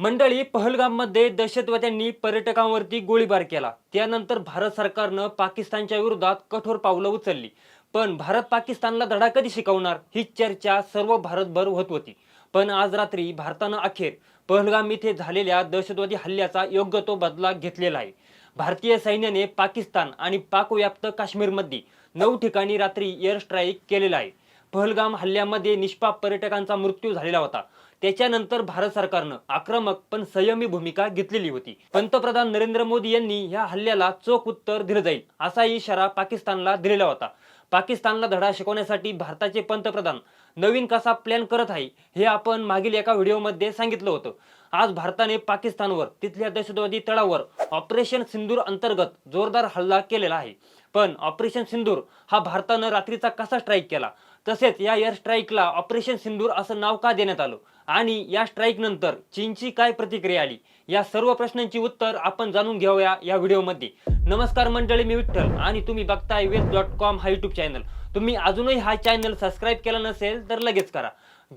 मंडळी पहलगाममध्ये दहशतवाद्यांनी पर्यटकांवरती गोळीबार केला. त्यानंतर भारत सरकारनं पाकिस्तानच्या विरोधात कठोर पावलं उचलली. पण भारत पाकिस्तानला धडा कधी शिकवणार ही चर्चा सर्व भारतभर होत होती. पण आज रात्री भारतानं अखेर पहलगाम इथे झालेल्या दहशतवादी हल्ल्याचा योग्य तो बदला घेतलेला आहे. भारतीय सैन्याने पाकिस्तान आणि पाकव्याप्त काश्मीरमध्ये नऊ ठिकाणी रात्री एअर स्ट्राईक केलेला आहे. पहलगाम हल्ल्यामध्ये निष्पाप पर्यटकांचा मृत्यू झालेला होता. त्याच्यानंतर भारत सरकारनं आक्रमक पण संयमी भूमिका घेतलेली होती. पंतप्रधान नरेंद्र मोदी यांनी या हल्ल्याला चोख उत्तर दिलं जाईल असा इशारा पाकिस्तानला दिलेला होता. पाकिस्तानला धडा शिकवण्यासाठी भारताचे पंतप्रधान नवीन कसा प्लॅन करत आहे हे आपण मागील एका व्हिडिओमध्ये सांगितलं होतं. आज भारताने पाकिस्तानवर तिथल्या दहशतवादी तळावर ऑपरेशन सिंदूर अंतर्गत जोरदार हल्ला केलेला आहे. पण ऑपरेशन सिंदूर हा भारतानं रात्रीचा कसा स्ट्राईक केला? तसेच या एअर स्ट्राईकला ऑपरेशन सिंदूर असं नाव का देण्यात आलं? आणि या स्ट्राईक नंतर चीनची काय प्रतिक्रिया आली? या सर्व प्रश्नांची उत्तर आपण जाणून घेऊया या व्हिडिओमध्ये. नमस्कार मंडळी मी विठ्ठल आणि तुम्ही बघताय वेस्ट डॉट कॉम हा युट्यूब चॅनल तुम्ही अजूनही हा चॅनल सबस्क्राईब केला नसेल तर लगेच करा.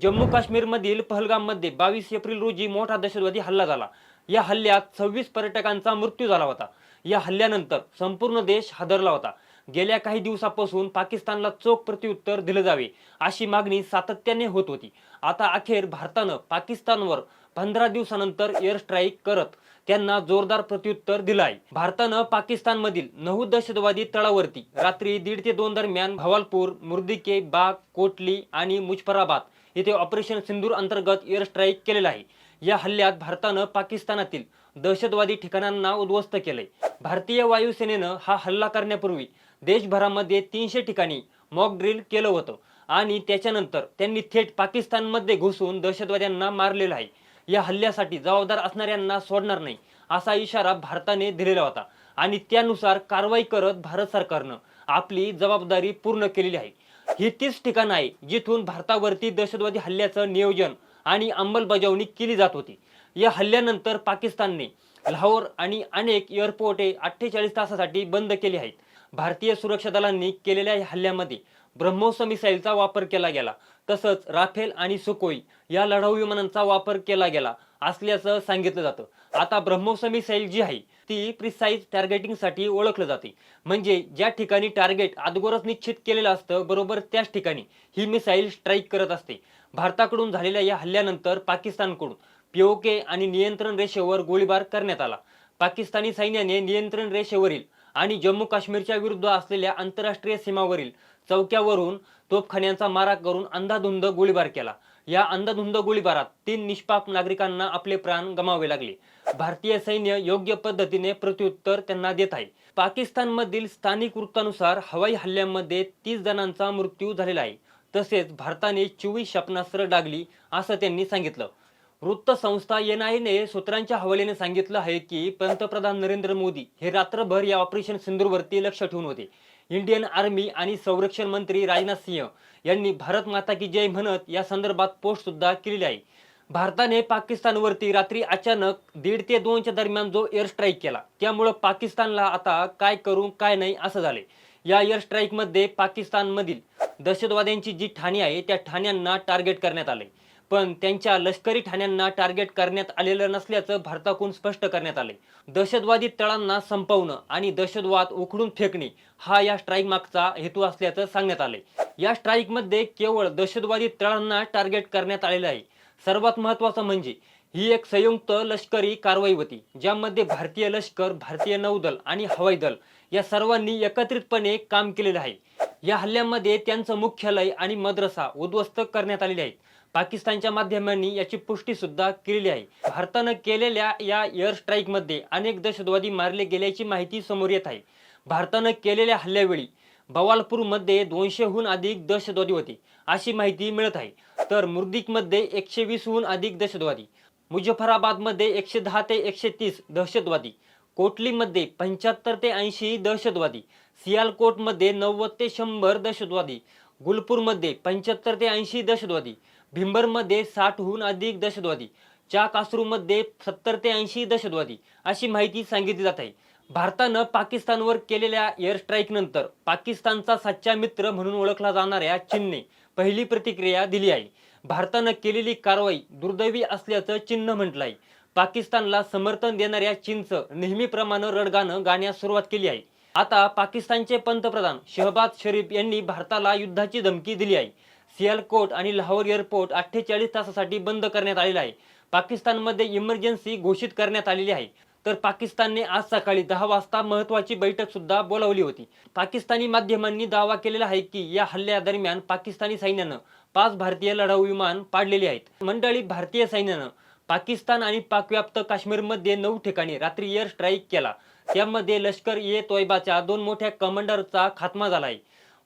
जम्मू काश्मीरमधील पहलगाममध्ये बावीस एप्रिल रोजी मोठा दहशतवादी हल्ला झाला. या हल्ल्यात सव्वीस पर्यटकांचा मृत्यू झाला होता. या हल्ल्यानंतर संपूर्ण देश हादरला होता. गेल्या काही दिवसापासून पाकिस्तानला चोख प्रत्युत्तर दिलं जावे अशी मागणी सातत्याने होत होती. आता अखेर भारतानं पाकिस्तानवर पंधरा दिवसानंतर एअर स्ट्राईक करत त्यांना जोरदार प्रत्युत्तर दिलं आहे भारतानं पाकिस्तानमधील नऊ दहशतवादी तळावरती रात्री दीड ते दोन दरम्यान भवालपूर मुर्दिके बाग कोटली आणि मुजफराबाद येथे ऑपरेशन सिंदूर अंतर्गत एअर स्ट्राईक केलेला आहे. या हल्ल्यात भारतानं पाकिस्तानातील दहशतवादी ठिकाणांना उद्ध्वस्त केलंय. भारतीय वायुसेनेनं हा हल्ला करण्यापूर्वी देशभरामध्ये तीनशे ठिकाणी मॉक ड्रिल केलं होतं. आणि त्याच्यानंतर त्यांनी थेट पाकिस्तानमध्ये घुसून दहशतवाद्यांना मारलेलं आहे. या हल्ल्यासाठी जबाबदार असणाऱ्यांना सोडणार नाही असा इशारा भारताने दिलेला होता. आणि त्यानुसार कारवाई करत भारत सरकारनं आपली जबाबदारी पूर्ण केलेली आहे. ही तीच ठिकाण आहे जिथून भारतावरती दहशतवादी हल्ल्याचं नियोजन आणि अंमलबजावणी केली जात होती. या हल्ल्यानंतर पाकिस्तानने लाहोर आणि अनेक एअरपोर्टे अठ्ठेचाळीस तासासाठी बंद केली आहेत. भारतीय सुरक्षा दलांनी केलेल्या या हल्ल्यामध्ये ब्रह्मोस मिसाईलचा वापर केला गेला. तसंच राफेल आणि सुकोई या लढाऊ विमानांचा वापर केला गेला असल्याचं सांगितलं जातं. आता ब्रह्मोस मिसाईल जी आहे ती प्रिसाईज टार्गेटिंगसाठी ओळखलं जाते. म्हणजे ज्या ठिकाणी टार्गेट अगोदरच निश्चित केलेलं असतं बरोबर त्याच ठिकाणी ही मिसाईल स्ट्राईक करत असते. भारताकडून झालेल्या या हल्ल्यानंतर पाकिस्तानकडून पीओके आणि नियंत्रण रेषेवर गोळीबार करण्यात आला. पाकिस्तानी सैन्याने नियंत्रण रेषेवरील आणि जम्मू काश्मीरच्या विरुद्ध असलेल्या आंतरराष्ट्रीय सीमावरील चौक्यावरून तोफखान्यांचा मारा करून अंधाधुंद गोळीबार केला. या अंधाधुंद गोळीबारात तीन निष्पाप नागरिकांना आपले प्राण गमावे लागले. भारतीय सैन्य योग्य पद्धतीने प्रत्युत्तर त्यांना देत आहे. पाकिस्तानमधील स्थानिक वृत्तानुसार हवाई हल्ल्यामध्ये तीस जणांचा मृत्यू झालेला आहे. तसेच भारताने चोवीस क्षेपणास्त्र डागली असं त्यांनी सांगितलं. वृत्तसंस्था एन आयने सूत्रांच्या हवालीने सांगितलं आहे की पंतप्रधान नरेंद्र मोदी हे रात्रभर या ऑपरेशन सिंदूरवरती लक्ष ठेवून होते. इंडियन आर्मी आणि संरक्षण मंत्री राजनाथ सिंह यांनी भारत माता की जय म्हणत या संदर्भात पोस्ट सुद्धा केलेली आहे. भारताने पाकिस्तानवरती रात्री अचानक दीड ते दोनच्या दरम्यान जो एअर स्ट्राईक केला त्यामुळं पाकिस्तानला आता काय करू काय नाही असं झाले या एअर स्ट्राईकमध्ये पाकिस्तानमधील दहशतवाद्यांची जी ठाणी आहे त्या ठाण्यांना टार्गेट करण्यात आले पण त्यांच्या लष्करी ठाण्यांना टार्गेट करण्यात आलेलं नसल्याचं भारताकडून स्पष्ट करण्यात आले दहशतवादी तळांना संपवणं आणि दहशतवाद उखडून फेकणे हा या स्ट्राईक मागचा हेतू असल्याचं सांगण्यात आले या स्ट्राईकमध्ये केवळ दहशतवादी तळांना टार्गेट करण्यात आलेलं आहे. सर्वात महत्वाचं म्हणजे ही एक संयुक्त लष्करी कारवाई होती ज्यामध्ये भारतीय लष्कर भारतीय नौदल आणि हवाई दल या सर्वांनी एकत्रितपणे काम केलेलं आहे. या हल्ल्यामध्ये त्यांचं मुख्यालय आणि मद्रसा उद्ध्वस्त करण्यात आलेले आहेत. पाकिस्तानच्या माध्यमांनी याची पुष्टी सुद्धा केलेली आहे. भारतानं केलेल्या या एअर स्ट्राईकमध्ये अनेक दहशतवादी मारले गेल्याची माहिती समोर येत आहे. भारतानं केलेल्या हल्ल्यावेळी बवालपूरमध्ये दोनशेहून अधिक दहशतवादी होते अशी माहिती मिळत आहे. तर मुर्दिकमध्ये एकशे वीसहून अधिक दहशतवादी मुजफ्फराबादमध्ये एकशे दहा ते एकशे तीस दहशतवादी कोटलीमध्ये पंच्याहत्तर ते ऐंशी दहशतवादी सियालकोटमध्ये नव्वद ते शंभर दहशतवादी गुलपूरमध्ये पंच्याहत्तर ते ऐंशी दहशतवादी भिंबरमध्ये साठहून अधिक दहशतवादी चाकासरूमध्ये सत्तर ते ऐंशी दहशतवादी अशी माहिती सांगितली जात आहे. भारतानं पाकिस्तानवर केलेल्या एअर स्ट्राईकनंतर पाकिस्तानचा सच्चा मित्र म्हणून ओळखला जाणाऱ्या चीनने पहिली प्रतिक्रिया दिली आहे. भारतानं केलेली कारवाई दुर्दैवी असल्याचं चिन्ह म्हटलं आहे पाकिस्तानला समर्थन देणाऱ्या चीनचं नेहमीप्रमाणे रडगाणं गाण्यास सुरुवात केली आहे. आता पाकिस्तानचे पंतप्रधान शहबाज शरीफ यांनी भारताला युद्धाची धमकी दिली आहे. सियालकोट आणि लाहोर एअरपोर्ट अठ्ठेचाळीस तासासाठी बंद करण्यात आलेला आहे. पाकिस्तानमध्ये इमर्जन्सी घोषित करण्यात आलेली आहे. तर पाकिस्तानने आज सकाळी दहा वाजता महत्वाची बैठक सुद्धा बोलावली होती. पाकिस्तानी माध्यमांनी दावा केलेला आहे की या हल्ल्यादरम्यान पाकिस्तानी सैन्यानं पाच भारतीय लढाऊ विमान पाडलेली आहेत. मंडळी भारतीय सैन्यानं पाकिस्तान आणि पाकव्याप्त काश्मीरमध्ये नऊ ठिकाणी रात्री एअर स्ट्राईक केला. त्यामध्ये लष्कर ए तोयबाच्या दोन मोठ्या कमांडरचा खात्मा झाला आहे.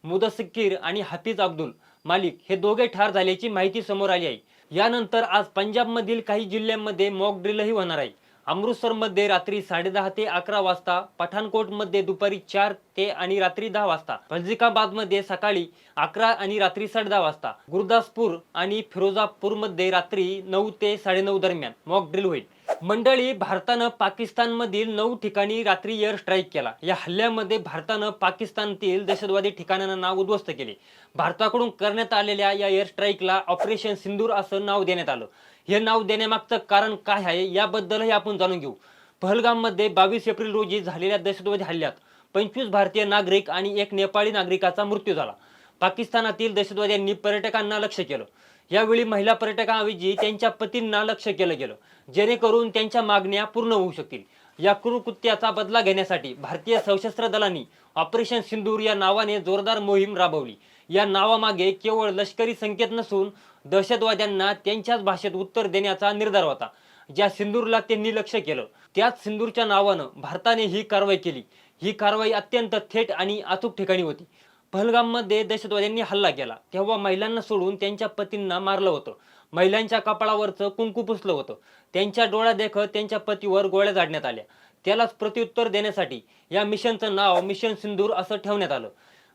मुदस्सीर आणि हाफिज अब्दुल मालिक हे दोघे ठार झाल्याची माहिती समोर आली आहे. यानंतर आज पंजाबमधील काही जिल्ह्यांमध्ये मॉक ड्रिलही होणार आहे. अमृतसरमध्ये रात्री साडेदहा ते अकरा वाजता पठाणकोटमध्ये दुपारी चार ते आणि रात्री दहा वाजता फजिकाबादमध्ये सकाळी अकरा आणि रात्री साडेदहा वाजता गुरुदासपूर आणि फिरोजापूरमध्ये रात्री नऊ ते साडेनऊ दरम्यान मॉक ड्रिल होईल. मंडळी भारतानं पाकिस्तानमधील नऊ ठिकाणी रात्री एअर स्ट्राईक केला. या हल्ल्यामध्ये भारतानं पाकिस्तानातील दहशतवादी ठिकाणांना उद्ध्वस्त केले. भारताकडून करण्यात आलेल्या या एअर स्ट्राईकला ऑपरेशन सिंदूर असं नाव देण्यात आलं. हे नाव देण्यामागचं कारण काय आहे याबद्दलही आपण जाणून घेऊ. पहलगाममध्ये बावीस एप्रिल रोजी झालेल्या दहशतवादी हल्ल्यात पंचवीस भारतीय नागरिक आणि एक नेपाळी नागरिकाचा मृत्यू झाला. पाकिस्तानातील दहशतवाद्यांनी पर्यटकांना लक्ष केलं. यावेळी महिला पर्यटकांऐवजी त्यांच्या पतींना लक्ष केलं गेलं. जेणेकरून त्यांच्या मागण्या पूर्ण होऊ शकतील. या कुरुकृत्याचा बदला घेण्यासाठी भारतीय सशस्त्र दलांनी ऑपरेशन सिंदूर या नावाने जोरदार मोहीम राबवली. या नावामागे केवळ लष्करी संकेत नसून दहशतवाद्यांना त्यांच्याच भाषेत उत्तर देण्याचा निर्धार होता. ज्या सिंदूरला त्यांनी लक्ष केलं त्याच सिंदूरच्या नावानं भारताने ही कारवाई केली. ही कारवाई अत्यंत थेट आणि अचूक ठिकाणी होती. पहलगाममध्ये दहशतवाद्यांनी हल्ला केला. तेव्हा महिलांना सोडून त्यांच्या पतींना मारलं होतं. महिलांच्या कपाळावरचं कुंकू पुसलं होतं. त्यांच्या डोळ्या देखत त्यांच्या पतीवर गोळ्या झाडण्यात आल्या. त्यालाच प्रत्युत्तर देण्यासाठी या मिशनचं नाव मिशन सिंदूर असं ठेवण्यात आलं.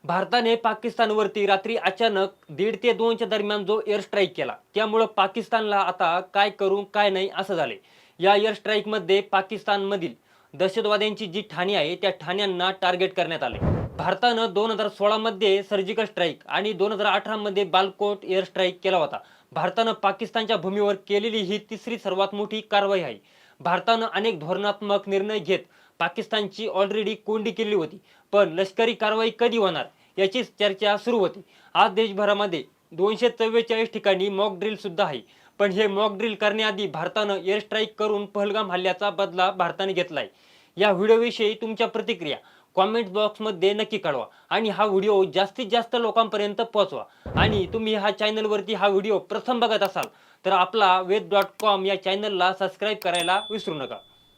भारताने पाकिस्तानवरती रात्री अचानक दीड ते दोनच्या दरम्यान जो एअर स्ट्राईक केला त्यामुळं पाकिस्तानला आता काय करू काय नाही असं झाले या एअर स्ट्राईकमध्ये पाकिस्तानमधील दहशतवाद्यांची जी ठाणी आहे त्या ठाण्यांना टार्गेट करण्यात आले भारतानं दोन हजार सोळामध्ये सर्जिकल स्ट्राईक आणि दोन हजार अठरामध्ये बालकोट एअर स्ट्राईक केला होता. भारतानं पाकिस्तानच्या भूमीवर केलेली ही तिसरी सर्वात मोठी कारवाई आहे. भारतानं अनेक धोरणात्मक निर्णय घेत पाकिस्तानची ऑलरेडी कोंडी केली होती पण लष्करी कारवाई कधी होणार याचीच चर्चा सुरू होती. आज देशभरामध्ये दोनशे चव्वेचाळीस ठिकाणी मॉक ड्रिल सुद्धा आहे पण हे मॉक ड्रिल करण्याआधी भारतानं एअर स्ट्राईक करून पहलगाम हल्ल्याचा बदला भारताने घेतलाय. या व्हिडिओविषयी तुमच्या प्रतिक्रिया. कॉमेंट बॉक्समध्ये नक्की कळवा आणि हा व्हिडिओ जास्तीत जास्त लोकांपर्यंत पोहोचवा. आणि तुम्ही हा चॅनलवरती हा व्हिडिओ प्रथम बघत असाल तर आपला वेद डॉट कॉम या चॅनलला सबस्क्राईब करायला विसरू नका.